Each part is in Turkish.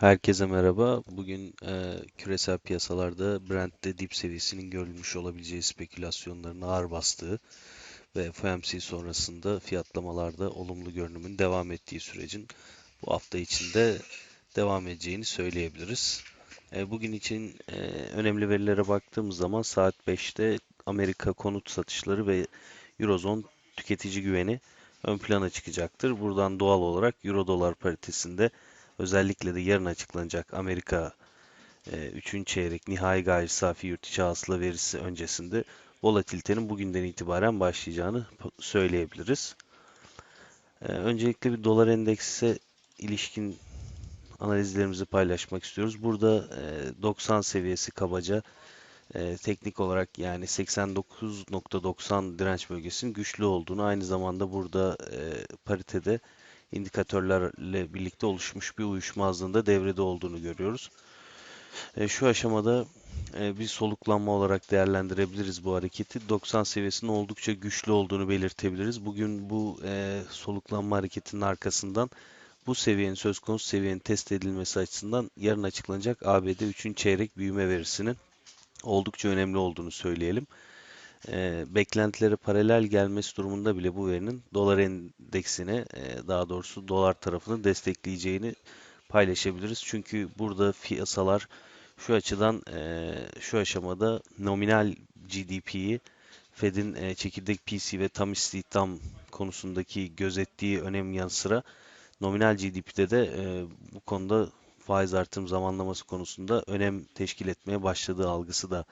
Herkese merhaba. Bugün e, küresel piyasalarda Brent'te dip seviyesinin görülmüş olabileceği spekülasyonların ağır bastığı ve FOMC sonrasında fiyatlamalarda olumlu görünümün devam ettiği sürecin bu hafta içinde devam edeceğini söyleyebiliriz. E, bugün için e, önemli verilere baktığımız zaman saat 5'te Amerika konut satışları ve Eurozone tüketici güveni ön plana çıkacaktır. Buradan doğal olarak Euro dolar paritesinde Özellikle de yarın açıklanacak Amerika 3. E, çeyrek nihai gayri safi yurt içi hasıla verisi öncesinde volatilitenin bugünden itibaren başlayacağını söyleyebiliriz. E, öncelikle bir dolar endeksi ilişkin analizlerimizi paylaşmak istiyoruz. Burada 90 e, seviyesi kabaca teknik olarak yani 89.90 direnç bölgesinin güçlü olduğunu aynı zamanda burada paritede indikatörlerle birlikte oluşmuş bir uyuşmazlığında devrede olduğunu görüyoruz. E, şu aşamada e, bir soluklanma olarak değerlendirebiliriz bu hareketi. 90 seviyesinin oldukça güçlü olduğunu belirtebiliriz. Bugün bu e, soluklanma hareketinin arkasından bu seviyenin söz konusu seviyenin test edilmesi açısından yarın açıklanacak ABD 3. çeyrek büyüme verisinin oldukça önemli olduğunu söyleyelim e, beklentilere paralel gelmesi durumunda bile bu verinin dolar endeksini e, daha doğrusu dolar tarafını destekleyeceğini paylaşabiliriz. Çünkü burada piyasalar şu açıdan e, şu aşamada nominal GDP'yi Fed'in e, çekirdek PC ve tam istihdam konusundaki gözettiği önem yanı sıra nominal GDP'de de e, bu konuda faiz artım zamanlaması konusunda önem teşkil etmeye başladığı algısı da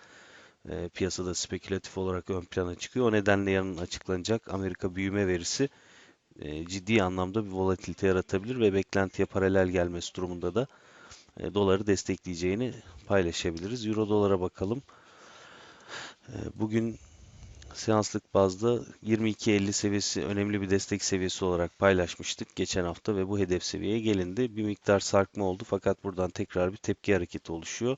e, piyasada spekülatif olarak ön plana çıkıyor. O nedenle yarın açıklanacak Amerika büyüme verisi e, ciddi anlamda bir volatilite yaratabilir ve beklentiye paralel gelmesi durumunda da e, doları destekleyeceğini paylaşabiliriz. Euro dolara bakalım. E, bugün seanslık bazda 22.50 seviyesi önemli bir destek seviyesi olarak paylaşmıştık geçen hafta ve bu hedef seviyeye gelindi. Bir miktar sarkma oldu fakat buradan tekrar bir tepki hareketi oluşuyor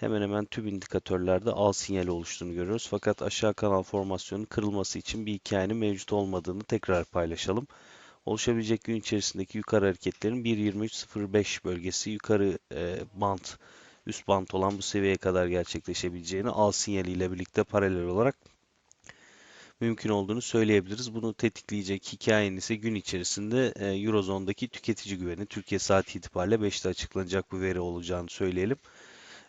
hemen hemen tüm indikatörlerde al sinyali oluştuğunu görüyoruz. Fakat aşağı kanal formasyonunun kırılması için bir hikayenin mevcut olmadığını tekrar paylaşalım. Oluşabilecek gün içerisindeki yukarı hareketlerin 1.23.05 bölgesi yukarı e, band, üst band olan bu seviyeye kadar gerçekleşebileceğini al sinyaliyle birlikte paralel olarak mümkün olduğunu söyleyebiliriz. Bunu tetikleyecek hikayenin ise gün içerisinde e, Eurozone'daki tüketici güveni Türkiye saati itibariyle 5'te açıklanacak bu veri olacağını söyleyelim.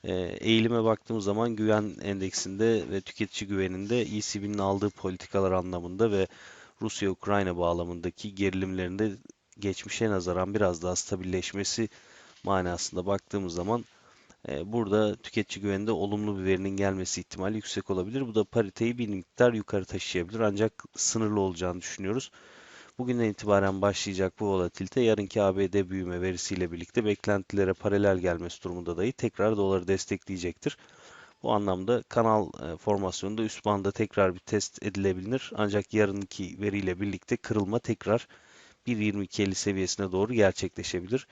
E, eğilime baktığımız zaman güven endeksinde ve tüketici güveninde ECB'nin aldığı politikalar anlamında ve Rusya-Ukrayna bağlamındaki gerilimlerinde geçmişe nazaran biraz daha stabilleşmesi manasında baktığımız zaman e, burada tüketici güveninde olumlu bir verinin gelmesi ihtimali yüksek olabilir. Bu da pariteyi bir miktar yukarı taşıyabilir ancak sınırlı olacağını düşünüyoruz. Bugünden itibaren başlayacak bu volatilite yarınki ABD büyüme verisiyle birlikte beklentilere paralel gelmesi durumunda dahi tekrar doları destekleyecektir. Bu anlamda kanal e, formasyonunda üst banda tekrar bir test edilebilir. Ancak yarınki veriyle birlikte kırılma tekrar 1.22.50 seviyesine doğru gerçekleşebilir.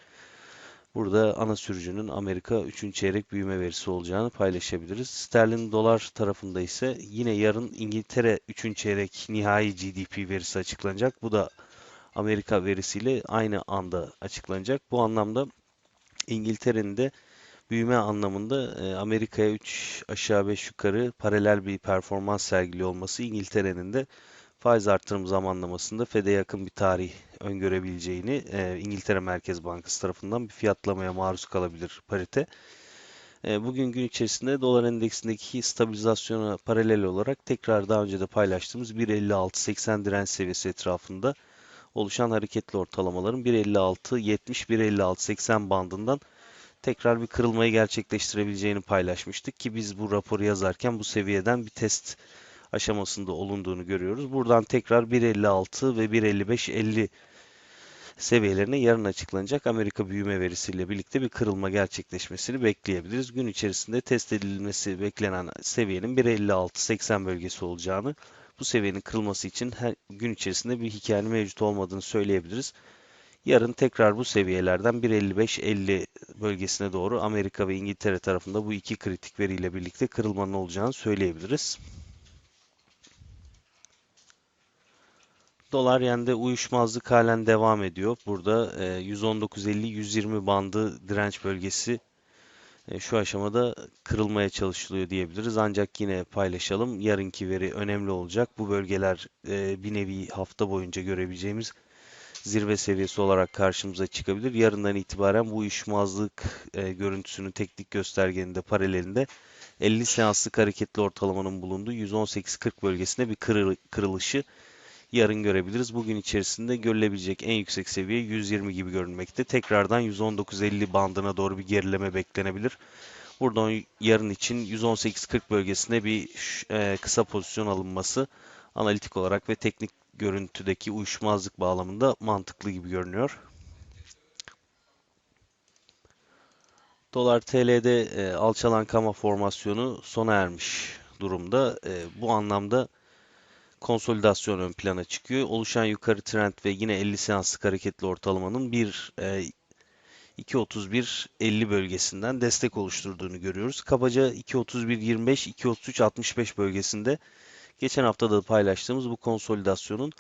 Burada ana sürücünün Amerika 3. çeyrek büyüme verisi olacağını paylaşabiliriz. Sterlin dolar tarafında ise yine yarın İngiltere 3. çeyrek nihai GDP verisi açıklanacak. Bu da Amerika verisiyle aynı anda açıklanacak. Bu anlamda İngiltere'nin de büyüme anlamında e, Amerika'ya 3 aşağı 5 yukarı paralel bir performans sergiliyor olması İngiltere'nin de faiz artırım zamanlamasında FED'e yakın bir tarih öngörebileceğini e, İngiltere Merkez Bankası tarafından bir fiyatlamaya maruz kalabilir parite. E, bugün gün içerisinde dolar endeksindeki stabilizasyona paralel olarak tekrar daha önce de paylaştığımız 1.56-80 direnç seviyesi etrafında oluşan hareketli ortalamaların 1.56-70-1.56-80 bandından tekrar bir kırılmayı gerçekleştirebileceğini paylaşmıştık ki biz bu raporu yazarken bu seviyeden bir test aşamasında olunduğunu görüyoruz. Buradan tekrar 1.56 ve 1.55-50 seviyelerine yarın açıklanacak Amerika büyüme verisiyle birlikte bir kırılma gerçekleşmesini bekleyebiliriz. Gün içerisinde test edilmesi beklenen seviyenin 1.56-80 bölgesi olacağını, bu seviyenin kırılması için her gün içerisinde bir hikayenin mevcut olmadığını söyleyebiliriz. Yarın tekrar bu seviyelerden 1.55-50 bölgesine doğru Amerika ve İngiltere tarafında bu iki kritik veriyle birlikte kırılmanın olacağını söyleyebiliriz. Dolar yende uyuşmazlık halen devam ediyor. Burada e, 119.50-120 bandı direnç bölgesi e, şu aşamada kırılmaya çalışılıyor diyebiliriz. Ancak yine paylaşalım. Yarınki veri önemli olacak. Bu bölgeler e, bir nevi hafta boyunca görebileceğimiz zirve seviyesi olarak karşımıza çıkabilir. Yarından itibaren bu uyuşmazlık e, görüntüsünün teknik göstergenin paralelinde 50 seanslık hareketli ortalamanın bulunduğu 118.40 bölgesinde bir kırılışı yarın görebiliriz. Bugün içerisinde görülebilecek en yüksek seviye 120 gibi görünmekte. Tekrardan 119.50 bandına doğru bir gerileme beklenebilir. Buradan yarın için 118.40 bölgesinde bir e, kısa pozisyon alınması analitik olarak ve teknik görüntüdeki uyuşmazlık bağlamında mantıklı gibi görünüyor. Dolar TL'de e, alçalan kama formasyonu sona ermiş durumda. E, bu anlamda konsolidasyon ön plana çıkıyor. Oluşan yukarı trend ve yine 50 seanslık hareketli ortalamanın bir e, 2.31.50 bölgesinden destek oluşturduğunu görüyoruz. Kabaca 2.31.25, 2.33.65 bölgesinde geçen hafta da paylaştığımız bu konsolidasyonun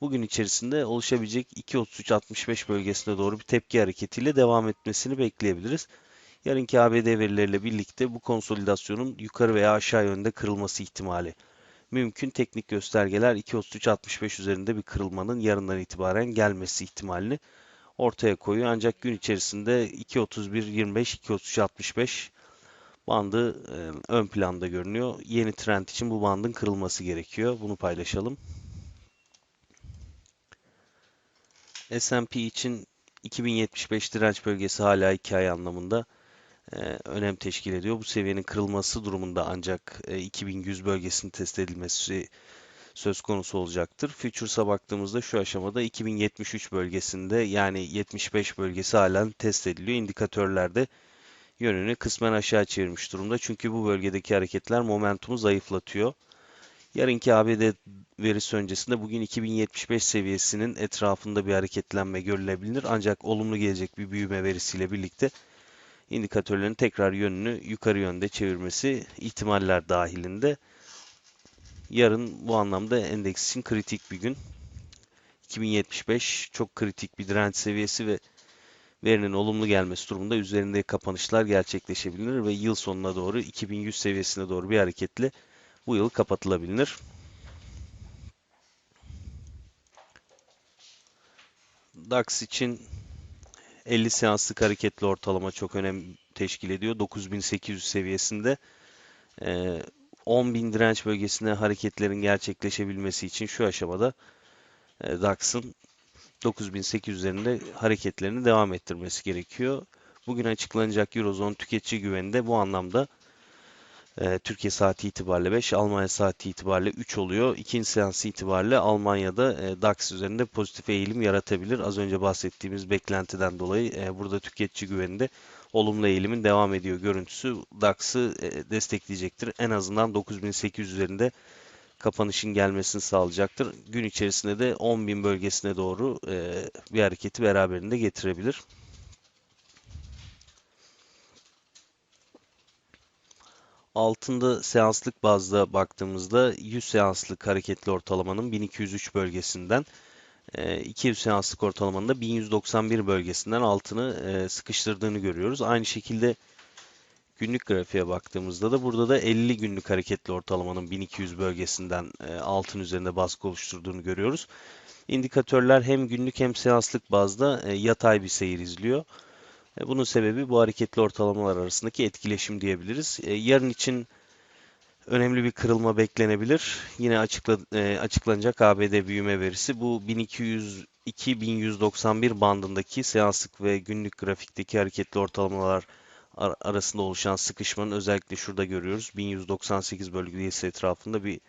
bugün içerisinde oluşabilecek 2.33.65 bölgesine doğru bir tepki hareketiyle devam etmesini bekleyebiliriz. Yarınki ABD verileriyle birlikte bu konsolidasyonun yukarı veya aşağı yönde kırılması ihtimali mümkün. Teknik göstergeler 2.33.65 üzerinde bir kırılmanın yarından itibaren gelmesi ihtimalini ortaya koyuyor. Ancak gün içerisinde 2.31.25, 2.33.65 bandı e, ön planda görünüyor. Yeni trend için bu bandın kırılması gerekiyor. Bunu paylaşalım. S&P için 2075 direnç bölgesi hala 2 ay anlamında önem teşkil ediyor. Bu seviyenin kırılması durumunda ancak e, 2100 bölgesinin test edilmesi söz konusu olacaktır. Futures'a baktığımızda şu aşamada 2073 bölgesinde yani 75 bölgesi halen test ediliyor. İndikatörlerde yönünü kısmen aşağı çevirmiş durumda. Çünkü bu bölgedeki hareketler momentumu zayıflatıyor. Yarınki ABD verisi öncesinde bugün 2075 seviyesinin etrafında bir hareketlenme görülebilir. Ancak olumlu gelecek bir büyüme verisiyle birlikte indikatörlerin tekrar yönünü yukarı yönde çevirmesi ihtimaller dahilinde. Yarın bu anlamda endeks için kritik bir gün. 2075 çok kritik bir direnç seviyesi ve verinin olumlu gelmesi durumunda üzerinde kapanışlar gerçekleşebilir ve yıl sonuna doğru 2100 seviyesine doğru bir hareketle bu yıl kapatılabilir. DAX için 50 seanslık hareketli ortalama çok önem teşkil ediyor. 9800 seviyesinde. 10.000 direnç bölgesine hareketlerin gerçekleşebilmesi için şu aşamada e, DAX'ın 9800'lerinde hareketlerini devam ettirmesi gerekiyor. Bugün açıklanacak Eurozone tüketici güveni de bu anlamda e, Türkiye saati itibariyle 5, Almanya saati itibariyle 3 oluyor. İkinci seans itibariyle Almanya'da e, DAX üzerinde pozitif eğilim yaratabilir. Az önce bahsettiğimiz beklentiden dolayı e, burada tüketici güveninde olumlu eğilimin devam ediyor görüntüsü DAX'ı e, destekleyecektir. En azından 9800 üzerinde kapanışın gelmesini sağlayacaktır. Gün içerisinde de 10.000 bölgesine doğru bir hareketi beraberinde getirebilir. Altında seanslık bazda baktığımızda 100 seanslık hareketli ortalamanın 1203 bölgesinden 200 seanslık ortalamanın da 1191 bölgesinden altını sıkıştırdığını görüyoruz. Aynı şekilde günlük grafiğe baktığımızda da burada da 50 günlük hareketli ortalamanın 1200 bölgesinden altın üzerinde baskı oluşturduğunu görüyoruz. İndikatörler hem günlük hem seanslık bazda yatay bir seyir izliyor. Bunun sebebi bu hareketli ortalamalar arasındaki etkileşim diyebiliriz. Yarın için önemli bir kırılma beklenebilir. Yine açıkla, açıklanacak ABD büyüme verisi bu 1200 2191 bandındaki seanslık ve günlük grafikteki hareketli ortalamalar arasında oluşan sıkışmanın özellikle şurada görüyoruz. 1198 bölgesi etrafında bir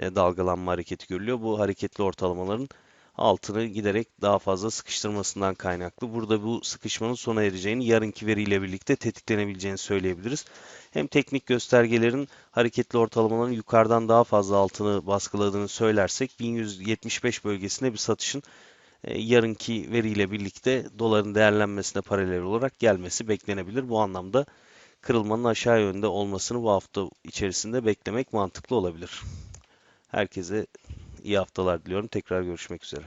dalgalanma hareketi görülüyor. Bu hareketli ortalamaların altını giderek daha fazla sıkıştırmasından kaynaklı. Burada bu sıkışmanın sona ereceğini yarınki veriyle birlikte tetiklenebileceğini söyleyebiliriz. Hem teknik göstergelerin hareketli ortalamaların yukarıdan daha fazla altını baskıladığını söylersek 1175 bölgesinde bir satışın e, yarınki veriyle birlikte doların değerlenmesine paralel olarak gelmesi beklenebilir. Bu anlamda kırılmanın aşağı yönde olmasını bu hafta içerisinde beklemek mantıklı olabilir. Herkese iyi haftalar diliyorum. Tekrar görüşmek üzere.